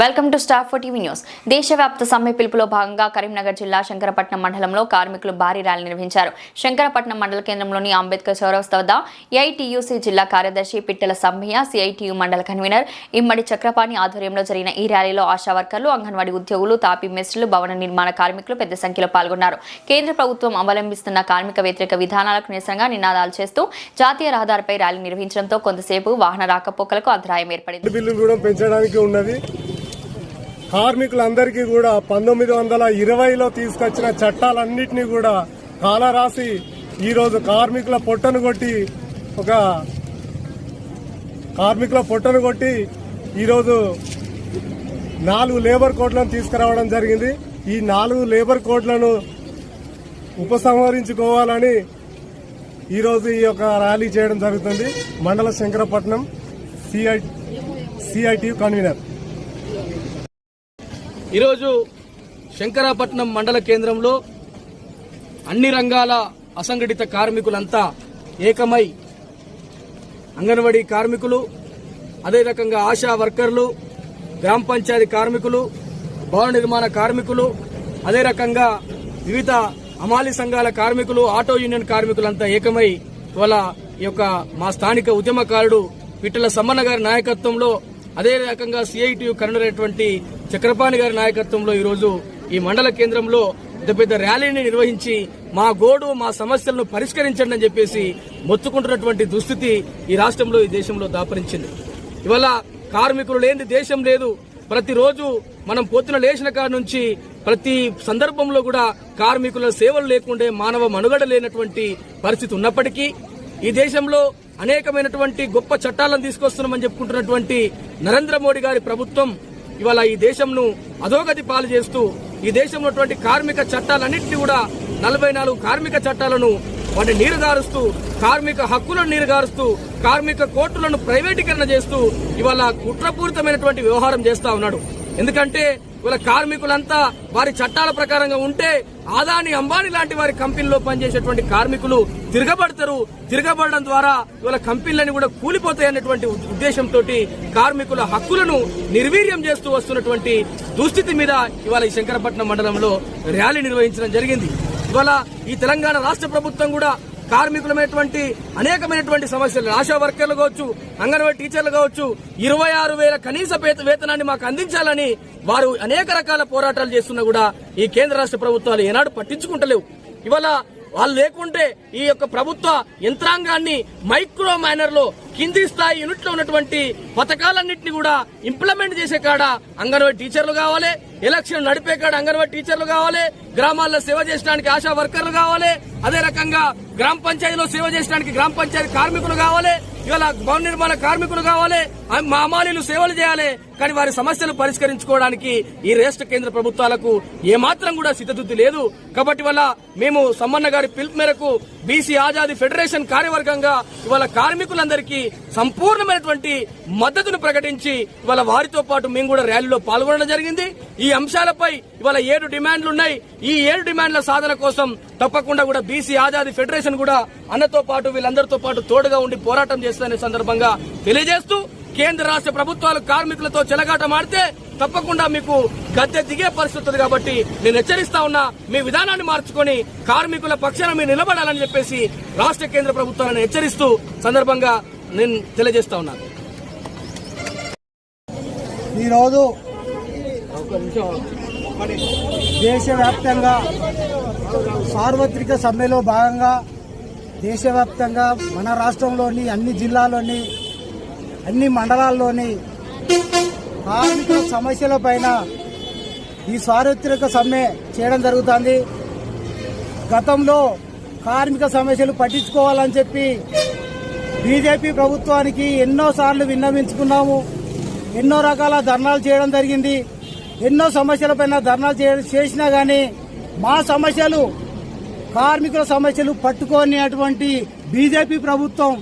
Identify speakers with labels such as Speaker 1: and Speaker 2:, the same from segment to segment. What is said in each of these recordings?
Speaker 1: Welcome to Star Four TV news దేశవ్యాప్త సమ్మె పిలుపులో భాగంగా కరీంనగర్ జిల్లా శంకరపట్నం మండలంలో కార్మికులు భారీ ర్యాలీ నిర్వహించారు. శంకరపట్నం మండల కేంద్రంలోని అంబేద్కర్ చౌరస్తా వద్ద ఏఐటీయూసీ జిల్లా కార్యదర్శి పిట్టల సమ్మయ్య సిఐటియు మండల కన్వీనర్ ఇమ్మడి చక్రపాణి ఆధ్వర్యంలో జరిగిన ఈ ర్యాలీలో ఆశా వర్కర్లు అంగన్వాడీ ఉద్యోగులు తాపీ మెస్టులు భవన నిర్మాణ కార్మికులు పెద్ద సంఖ్యలో పాల్గొన్నారు. కేంద్ర ప్రభుత్వం అవలంబిస్తున్న కార్మిక వ్యతిరేక విధానాలకు నిరసనగా నినాదాలు చేస్తూ జాతీయ రహదారిపై ర్యాలీ నిర్వహించడంతో కొంతసేపు వాహన రాకపోకలకు అంతరాయం ఏర్పడింది.
Speaker 2: కార్మికులందరికీ కూడా పంతొమ్మిది వందల ఇరవైలో తీసుకొచ్చిన చట్టాలన్నింటినీ కూడా కాలరాసి ఈరోజు కార్మికుల పొట్టను కొట్టి ఒక కార్మికుల పొట్టను కొట్టి ఈరోజు నాలుగు లేబర్ కోడ్లను తీసుకురావడం జరిగింది. ఈ నాలుగు లేబర్ కోడ్లను ఉపసంహరించుకోవాలని ఈరోజు ఈ యొక్క ర్యాలీ చేయడం జరుగుతుంది. మండల శంకరపట్నం సిఐ సిఐటి కన్వీనర్.
Speaker 3: ఈరోజు శంకరాపట్నం మండల కేంద్రంలో అన్ని రంగాల అసంఘటిత కార్మికులంతా ఏకమై అంగన్వాడీ కార్మికులు అదే రకంగా ఆశా వర్కర్లు గ్రామ పంచాయతీ కార్మికులు భవన నిర్మాణ కార్మికులు అదే రకంగా వివిధ అమాలి సంఘాల కార్మికులు ఆటో యూనియన్ కార్మికులంతా ఏకమై ఇవాళ ఈ యొక్క మా స్థానిక ఉద్యమకారుడు పిట్టల సమ్మన్న గారి నాయకత్వంలో అదే రకంగా సిఐటియు కన్వీనర్ చక్రపాణి గారి నాయకత్వంలో ఈరోజు ఈ మండల కేంద్రంలో పెద్ద పెద్ద ర్యాలీని నిర్వహించి మా గోడు మా సమస్యలను పరిష్కరించండి అని చెప్పేసి మొత్తుకుంటున్నటువంటి దుస్థితి ఈ రాష్ట్రంలో ఈ దేశంలో దాపరించింది. ఇవాళ కార్మికులు లేని దేశం లేదు. ప్రతిరోజు మనం పొద్దున లేచిన కాడ నుంచి ప్రతి సందర్భంలో కూడా కార్మికుల సేవలు లేకుండే మానవ మనుగడ లేనటువంటి పరిస్థితి ఉన్నప్పటికీ ఈ దేశంలో అనేకమైనటువంటి గొప్ప చట్టాలను తీసుకొస్తున్నామని చెప్పుకుంటున్నటువంటి నరేంద్ర మోడీ గారి ప్రభుత్వం ఇవాళ ఈ దేశంను అధోగతి పాలు చేస్తూ ఈ దేశంలో కార్మిక చట్టాలన్నింటినీ కూడా నలభై నాలుగు కార్మిక చట్టాలను వాటిని నీరుగారుస్తూ కార్మిక హక్కులను నీరుగారుస్తూ కార్మిక కోర్టులను ప్రైవేటీకరణ చేస్తూ ఇవాళ కుట్రపూరితమైనటువంటి వ్యవహారం చేస్తా ఉన్నాడు. ఎందుకంటే ఇవాళ కార్మికులంతా వారి చట్టాల ప్రకారంగా ఉంటే ఆదాని అంబానీ లాంటి వారి కంపెనీలో పనిచేసేటువంటి కార్మికులు తిరగబడతారు. తిరగబడడం ద్వారా ఇవాళ కంపెనీలన్నీ కూడా కూలిపోతాయి అన్నటువంటి ఉద్దేశంతో కార్మికుల హక్కులను నిర్వీర్యం చేస్తూ వస్తున్నటువంటి దుస్థితి మీద ఇవాళ ఈ శంకరపట్నం మండలంలో ర్యాలీ నిర్వహించడం జరిగింది. ఇవాళ ఈ తెలంగాణ రాష్ట్ర ప్రభుత్వం కూడా కార్మికులమైనటువంటి అనేకమైనటువంటి సమస్యలు ఆశా వర్కర్లు కావచ్చు అంగన్వాడీ టీచర్లు కావచ్చు ఇరవై ఆరు వేల కనీస వేత- వేతనాన్ని మాకు అందించాలని వారు అనేక రకాల పోరాటాలు చేస్తున్నా కూడా ఈ కేంద్ర రాష్ట్ర ప్రభుత్వాలు ఏనాడు పట్టించుకుంటలేవు. ఇవాళ వాళ్ళు లేకుంటే ఈ యొక్క ప్రభుత్వ యంత్రాంగాన్ని మైక్రో మైనర్లో కింది స్థాయి యూనిట్లో ఉన్నటువంటి పథకాలన్నింటినీ కూడా ఇంప్లిమెంట్ చేసే కాడ అంగన్వాడీ టీచర్లు కావాలి ఎలక్షన్ నడిపే కాడ అంగన్వాడీ టీచర్లు కావాలి గ్రామాల్లో సేవ చేయడానికి ఆశా వర్కర్లు కావాలి అదే రకంగా గ్రామ పంచాయతీలో సేవ చేయడానికి గ్రామ పంచాయతీ కార్మికులు కావాలి ఇవాళ భవన నిర్మాణ కార్మికులు కావాలి ఆ మా అమాలీలు సేవలు చేయాలి కానీ వారి సమస్యలు పరిష్కరించుకోవడానికి ఈ రాష్ట్ర కేంద్ర ప్రభుత్వాలకు ఏమాత్రం కూడా సిద్ధశుద్ధి లేదు. కాబట్టి వల్ల మేము సమ్మన్న గారి పిలుపు మేరకు బీసీ ఆజాదీ ఫెడరేషన్ కార్యవర్గంగా ఇవాళ కార్మికులందరికీ సంపూర్ణమైనటువంటి మద్దతును ప్రకటించి ఇవాళ వారితో పాటు మేము కూడా ర్యాలీలో పాల్గొనడం జరిగింది. ఈ అంశాలపై ఇవాళ ఏడు డిమాండ్లు ఉన్నాయి. ఈ ఏడు డిమాండ్ల సాధన కోసం తప్పకుండా కూడా బీసీ ఆజాదీ ఫెడరేషన్ కూడా అన్నతో పాటు వీళ్ళందరితో పాటు తోడుగా ఉండి పోరాటం చేస్తుందనే సందర్భంగా తెలియజేస్తూ కేంద్ర రాష్ట్ర ప్రభుత్వాలు కార్మికులతో చెలగాట మాడితే తప్పకుండా మీకు గద్దె దిగే పరిస్థితి ఉంది కాబట్టి నేను హెచ్చరిస్తా ఉన్నా మీ విధానాన్ని మార్చుకొని కార్మికుల పక్షాన మీరు నిలబడాలని చెప్పేసి రాష్ట్ర కేంద్ర ప్రభుత్వాలను హెచ్చరిస్తూ సందర్భంగా నేను తెలియజేస్తా ఉన్నాను
Speaker 4: ఈరోజు దేశవ్యాప్తంగా సార్వత్రిక సమ్మెలో భాగంగా దేశవ్యాప్తంగా మన రాష్ట్రంలోని అన్ని జిల్లాలోని అన్ని మండలాల్లోని కార్మిక సమస్యల పైన ఈ సార్వత్రిక సమ్మె చేయడం జరుగుతుంది. గతంలో కార్మిక సమస్యలు పట్టించుకోవాలని చెప్పి బీజేపీ ప్రభుత్వానికి ఎన్నోసార్లు విన్నవించుకున్నాము. ఎన్నో రకాల ధర్నాలు చేయడం జరిగింది. ఎన్నో సమస్యలపైన ధర్నాలు చే- చేసినా కానీ మా సమస్యలు కార్మికుల సమస్యలు పట్టుకొని అటువంటి బీజేపీ ప్రభుత్వం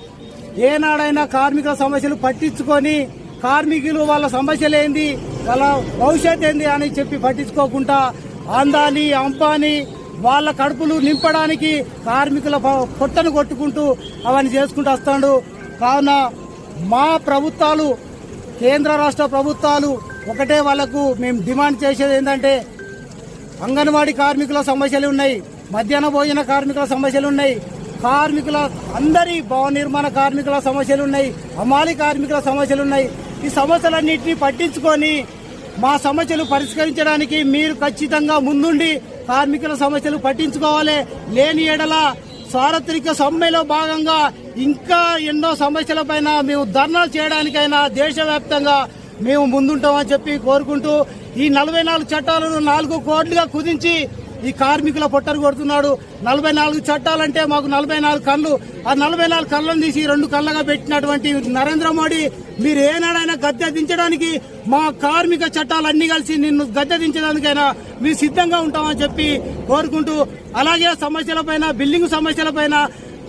Speaker 4: ఏనాడైనా కార్మికుల సమస్యలు పట్టించుకొని కార్మికులు వాళ్ళ సమస్యలు ఏంది వాళ్ళ భవిష్యత్ ఏంది అని చెప్పి పట్టించుకోకుండా అందాని అంపాని వాళ్ళ కడుపులు నింపడానికి కార్మికుల పొట్టను కొట్టుకుంటూ అవన్నీ చేసుకుంటూ వస్తాడు. కావున మా ప్రభుత్వాలు కేంద్ర రాష్ట్ర ప్రభుత్వాలు ఒకటే వాళ్ళకు మేము డిమాండ్ చేసేది ఏంటంటే అంగన్వాడీ కార్మికుల సమస్యలు ఉన్నాయి. మధ్యాహ్న భోజన కార్మికుల సమస్యలు ఉన్నాయి కార్మికుల అందరి భవన నిర్మాణ కార్మికుల సమస్యలు ఉన్నాయి అమాలి కార్మికుల సమస్యలు ఉన్నాయి ఈ సమస్యలన్నింటినీ పట్టించుకొని మా సమస్యలు పరిష్కరించడానికి మీరు ఖచ్చితంగా ముందుండి కార్మికుల సమస్యలు పట్టించుకోవాలి. లేని ఎడల సార్వత్రిక సమ్మెలో భాగంగా ఇంకా ఎన్నో సమస్యలపైన మేము ధర్నాలు చేయడానికైనా దేశవ్యాప్తంగా మేము ముందుంటామని చెప్పి కోరుకుంటూ ఈ నలభై నాలుగు చట్టాలను నాలుగు కోట్లుగా కుదించి ఈ కార్మికుల పొట్టరు కొడుతున్నాడు. నలభై నాలుగు చట్టాలంటే మాకు నలభై నాలుగు కళ్ళు. ఆ నలభై నాలుగు కళ్ళను తీసి రెండు కళ్ళగా పెట్టినటువంటి నరేంద్ర మోడీ మీరు ఏనాడైనా గద్దె దించడానికి మా కార్మిక చట్టాలన్నీ కలిసి నిన్ను గద్దె దించడానికైనా మీరు సిద్ధంగా ఉంటామని చెప్పి కోరుకుంటూ అలాగే సమస్యలపైన బిల్డింగ్ సమస్యలపైన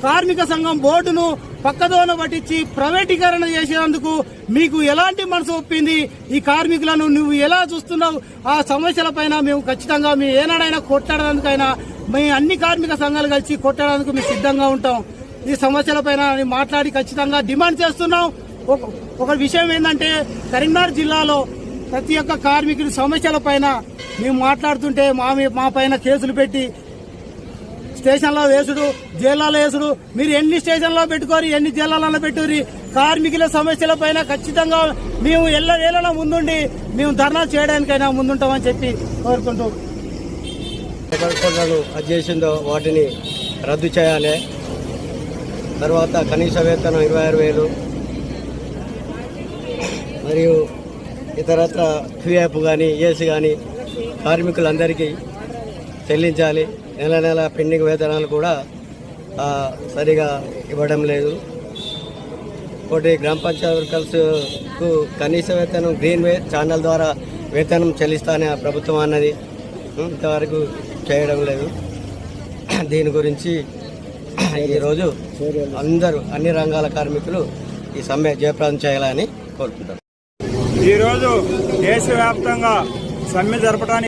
Speaker 4: కార్మిక సంఘం బోర్డును పక్కదోన పట్టించి ప్రైవేటీకరణ చేసేందుకు మీకు ఎలాంటి మనసు ఒప్పింది? ఈ కార్మికులను నువ్వు ఎలా చూస్తున్నావు? ఆ సమస్యలపైన మేము ఖచ్చితంగా మీ ఏనాడైనా కొట్టడానికైనా మీ అన్ని కార్మిక సంఘాలు కలిసి కొట్టడానికి మేము సిద్ధంగా ఉంటాం. ఈ సమస్యలపైన మాట్లాడి ఖచ్చితంగా డిమాండ్ చేస్తున్నాం. ఒక- ఒక విషయం ఏంటంటే కరీంనగర్ జిల్లాలో ప్రతి ఒక్క కార్మికుడి సమస్యలపైన మేము మాట్లాడుతుంటే మా మా పైన కేసులు పెట్టి స్టేషన్లో వేసుడు జైల్లో వేసుడు. మీరు ఎన్ని స్టేషన్లో పెట్టుకోరు ఎన్ని జైళ్ళలో పెట్టుకోరు కార్మికుల సమస్యల పైన ఖచ్చితంగా మేము ఎల్ల వేళలో ముందుండి మేము ధర్నా చేయడానికైనా ముందుంటామని చెప్పి కోరుకుంటూ.
Speaker 5: అది చేసిందో వాటిని రద్దు చేయాలి. తర్వాత కనీస వేతనం ఇరవై ఆరు వేలు. మరియు ఇతరత్ర క్యూఎఫ్ కానీ ఏసీ కానీ కార్మికులందరికీ చెల్లించాలి. నెల నెల పెండింగ్ వేతనాలు కూడా సరిగా ఇవ్వడం లేదు. ఒకటి గ్రామ పంచాయతీ వర్కర్స్కు కనీస వేతనం గ్రీన్ వే ఛానల్ ద్వారా వేతనం చెల్లిస్తానే ఆ ప్రభుత్వం అన్నది. ఇంతవరకు చేయడం లేదు. దీని గురించి ఈరోజు అందరూ అన్ని రంగాల కార్మికులు ఈ సమ్మె జయప్రదం చేయాలని కోరుకుంటారు
Speaker 6: ఈరోజు దేశవ్యాప్తంగా సమ్మె జరపడానికి